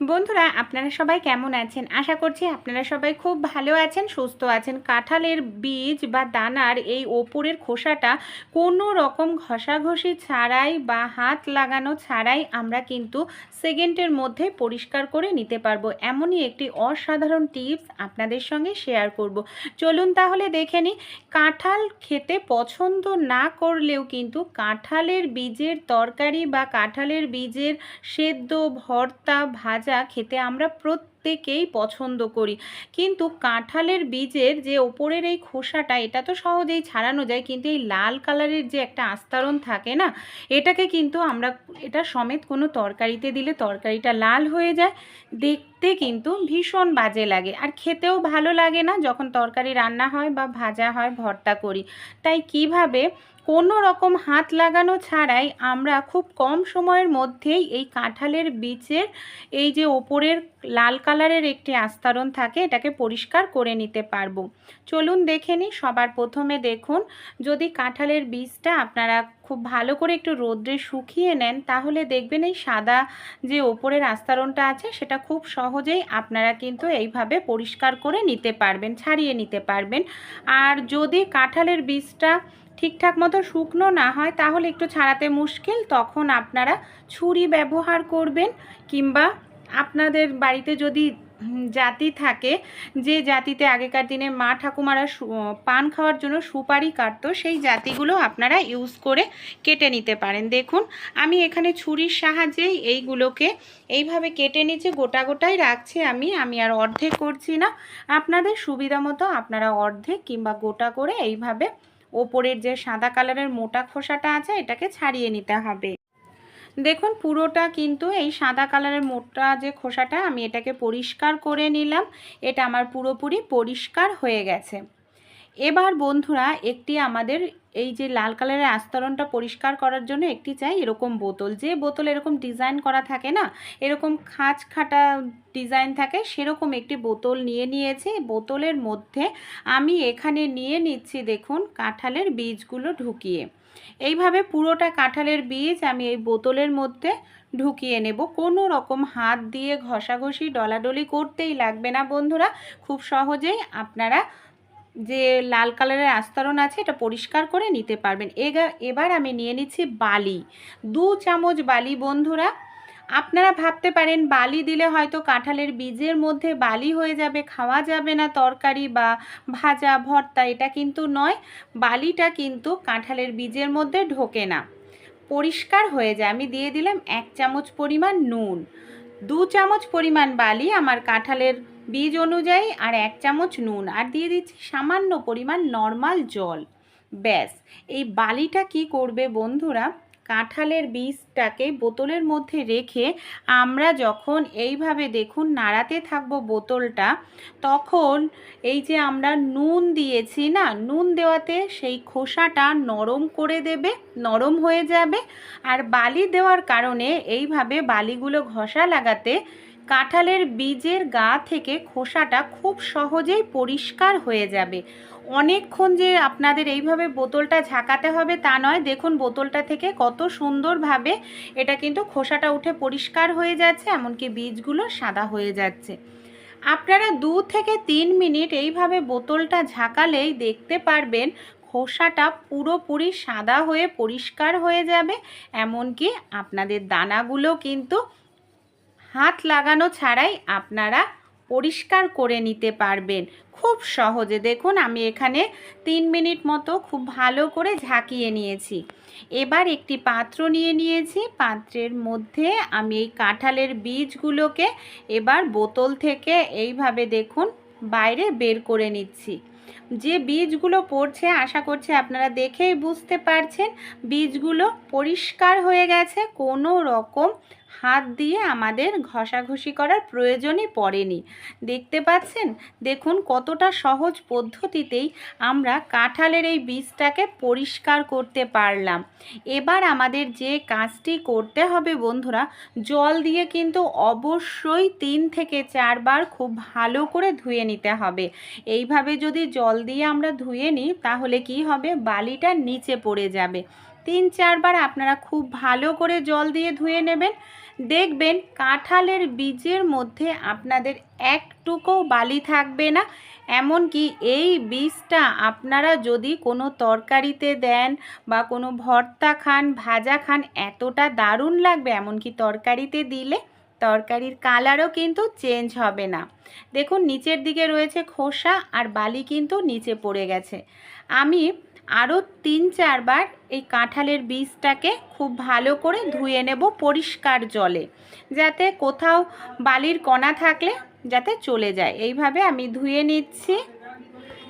বন্ধুরা, আপনারা সবাই কেমন আছেন? আশা করছি আপনারা সবাই খুব ভালো আছেন, সুস্থ আছেন। কাঁঠালের বীজ বা দানার এই ওপরের খোসাটা কোনো রকম ঘষাঘষি ছাড়াই বা হাত লাগানো ছাড়াই আমরা কিন্তু সেকেন্ডের মধ্যে পরিষ্কার করে নিতে পারব। এমনই একটি অসাধারণ টিপস আপনাদের সঙ্গে শেয়ার করব। চলুন তাহলে দেখে নিই, কাঁঠাল খেতে পছন্দ না করলেও কিন্তু কাঁঠালের বীজের তরকারি বা কাঁঠালের বীজের সেদ্ধ, ভর্তা, ভাজা খেতে আমরা প্রত্যেকেই পছন্দ করি। কিন্তু কাঁঠালের বীজের যে ওপরের এই খোসাটা, এটা তো সহজেই ছাড়ানো যায়, কিন্তু এই লাল কালারের যে একটা আস্তরণ থাকে না, এটাকে কিন্তু আমরা, এটা সমেত কোনো তরকারিতে দিলে তরকারিটা লাল হয়ে যায়, দেখতে কিন্তু ভীষণ বাজে লাগে। আর খেতেও ভালো লাগে না যখন তরকারি রান্না হয় বা ভাজা হয়, ভর্তা করি। তাই কীভাবে কোনো রকম হাত লাগানো ছাড়াই আমরা খুব কম সময়ের মধ্যেই এই কাঁঠালের বীজের এই যে ওপরের লাল কালারের একটি আস্তরণ থাকে, এটাকে পরিষ্কার করে নিতে পারব। চলুন দেখে নিই, সবার প্রথমে দেখুন, যদি কাঁঠালের বীজটা আপনারা খুব ভালো করে একটু রোদ্রে শুকিয়ে নেন, তাহলে দেখবেন এই সাদা যে ওপরের আস্তরণটা আছে, সেটা খুব সহজেই আপনারা কিন্তু এইভাবে পরিষ্কার করে নিতে পারবেন, ছাড়িয়ে নিতে পারবেন। আর যদি কাঁঠালের বীজটা ঠিকঠাক মতো শুকনো না হয়, তাহলে একটু ছাড়াতে মুশকিল। তখন আপনারা ছুরি ব্যবহার করবেন কিংবা আপনাদের বাড়িতে যদি জাতি থাকে, যে জাতিতে আগেকার দিনে মা ঠাকুমারা পান খাওয়ার জন্য সুপারি কাটতো, সেই জাতিগুলো আপনারা ইউজ করে কেটে নিতে পারেন। দেখুন, আমি এখানে ছুরির সাহায্যেই এইগুলোকে এইভাবে কেটে নিচ্ছি গোটা গোটাই রাখছি আমি আমি আর অর্ধেক করছি না। আপনাদের সুবিধা মতো আপনারা অর্ধেক কিংবা গোটা করে এইভাবে ওপরের যে সাদা কালারের মোটা খোসাটা আছে, এটাকে ছাড়িয়ে নিতে হবে। দেখুন, পুরোটা কিন্তু এই সাদা কালারের মোটা যে খোসাটা, আমি এটাকে পরিষ্কার করে নিলাম। এটা আমার পুরোপুরি পরিষ্কার হয়ে গেছে। এবার বন্ধুরা একটি আমাদের এই যে লাল কালারের আস্তরণটা পরিষ্কার করার জন্য একটি চাই এরকম বোতল। যে বোতল এরকম ডিজাইন করা থাকে না, এরকম খাঁচ খাটা ডিজাইন থাকে, সেরকম একটি বোতল নিয়ে নিয়েছি। বোতলের মধ্যে আমি এখানে নিয়ে নিচ্ছি দেখুন কাঁঠালের বীজগুলো ঢুকিয়ে। এইভাবে পুরোটা কাঁঠালের বীজ আমি এই বোতলের মধ্যে ঢুকিয়ে নেব। কোনো রকম হাত দিয়ে ঘষাঘষি, ডলাডলি করতেই লাগবে না বন্ধুরা। খুব সহজেই আপনারা যে লাল কালারের আস্তরণ আছে, এটা পরিষ্কার করে নিতে পারবেন। এবার আমি নিয়ে নিচ্ছি বালি। দু চামচ বালি, বন্ধুরা। আপনারা ভাবতে পারেন, বালি দিলে হয়তো কাঁঠালের বীজের মধ্যে বালি হয়ে যাবে, খাওয়া যাবে না তরকারি বা ভাজা, ভর্তা, এটা কিন্তু নয়। বালিটা কিন্তু কাঁঠালের বীজের মধ্যে ঢোকে না। পরিষ্কার হয়ে যায়। আমি দিয়ে দিলাম এক চামচ পরিমাণ নুন। দু চামচ পরিমাণ বালি আমার কাঁঠালের বীজ অনুযায়ী আর এক চামচ নুন আর দিয়ে দিচ্ছি সামান্য পরিমাণ নর্মাল জল। ব্যাস, এই বালিটা কি করবে বন্ধুরা? কাঁঠালের বীজটাকে বোতলের মধ্যে রেখে আমরা যখন এইভাবে দেখুন নাড়াতে থাকব বোতলটা, তখন এই যে আমরা নুন দিয়েছি না, নুন দেওয়াতে সেই খোসাটা নরম করে দেবে, নরম হয়ে যাবে। আর বালি দেওয়ার কারণে এইভাবে বালিগুলো ঘষা লাগাতে কাঁঠালের বীজের গা থেকে খোসাটা খুব সহজেই পরিষ্কার হয়ে যাবে। অনেকক্ষণ যে আপনাদের এইভাবে বোতলটা ঝাঁকাতে হবে তা নয়, দেখুন বোতলটা থেকে কত সুন্দরভাবে এটা কিন্তু খোসাটা উঠে পরিষ্কার হয়ে যাচ্ছে, এমনকি বীজগুলো সাদা হয়ে যাচ্ছে। আপনারা দু থেকে তিন মিনিট এইভাবে বোতলটা ঝাঁকালেই দেখতে পারবেন খোসাটা পুরোপুরি সাদা হয়ে পরিষ্কার হয়ে যাবে, এমনকি আপনাদের দানাগুলো কিন্তু হাত লাগানো ছাড়াই আপনারা পরিষ্কার করে নিতে পারবেন। খুব সহজে। দেখুন, আমি এখানে তিন মিনিট মতো খুব ভালো করে ঝাঁকিয়ে নিয়েছি। এবার একটি পাত্র নিয়ে নিয়েছি। পাত্রের মধ্যে আমি এই কাঁঠালের বীজগুলোকে এবার বোতল থেকে এইভাবে দেখুন বাইরে বের করে নিচ্ছি। যে বীজগুলো পড়ছে, আশা করছি আপনারা দেখেই বুঝতে পারছেন, বীজগুলো পরিষ্কার হয়ে গেছে। কোনো রকম হাত দিয়ে আমাদের ঘষাঘষি করার প্রয়োজনই পড়েনি। দেখতে পাচ্ছেন? দেখুন কতটা সহজ পদ্ধতিতেই আমরা কাঁঠালের এই বীজটাকে পরিষ্কার করতে পারলাম। এবার আমাদের যে কাজটি করতে হবে বন্ধুরা, জল দিয়ে কিন্তু অবশ্যই তিন থেকে চারবার খুব ভালো করে ধুয়ে নিতে হবে। এইভাবে যদি জল দিয়ে আমরা ধুয়ে নিই, তাহলে কি হবে? বালিটা নিচে পড়ে যাবে। তিন চারবার আপনারা খুব ভালো করে জল দিয়ে ধুয়ে নেবেন। দেখবেন কাঁঠালের বীজের মধ্যে আপনাদের একটুকু বালি থাকবে না। এমনকি এই বীজটা আপনারা যদি কোনো তরকারিতে দেন বা কোনো ভর্তা খান, ভাজা খান, এতটা দারুণ লাগবে এমনকি তরকারিতে দিলে। তরকারির কালারও কিন্তু চেঞ্জ হবে না। দেখুন, নিচের দিকে রয়েছে খোসা আর বালি কিন্তু নিচে পড়ে গেছে। আমি আরও তিন চারবার এই কাঁঠালের বীজটাকে খুব ভালো করে ধুয়ে নেব পরিষ্কার জলে, যাতে কোথাও বালির কণা থাকলে যাতে চলে যায়। এইভাবে আমি ধুয়ে নিচ্ছি।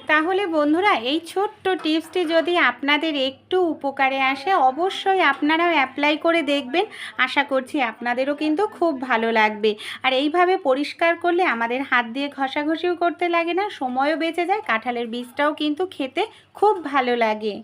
তাহলে বন্ধুরা, এই ছোট্ট টিপসটি যদি আপনাদের একটু উপকারে আসে, অবশ্যই আপনারাও অ্যাপ্লাই করে দেখবেন। আশা করছি আপনাদেরও কিন্তু খুব ভালো লাগবে। আর এইভাবে পরিষ্কার করলে আমাদের হাত দিয়ে ঘষাঘষিও করতে লাগে না, সময়ও বেঁচে যায়, কাঁঠালের বীজটাও কিন্তু খেতে খুব ভালো লাগে।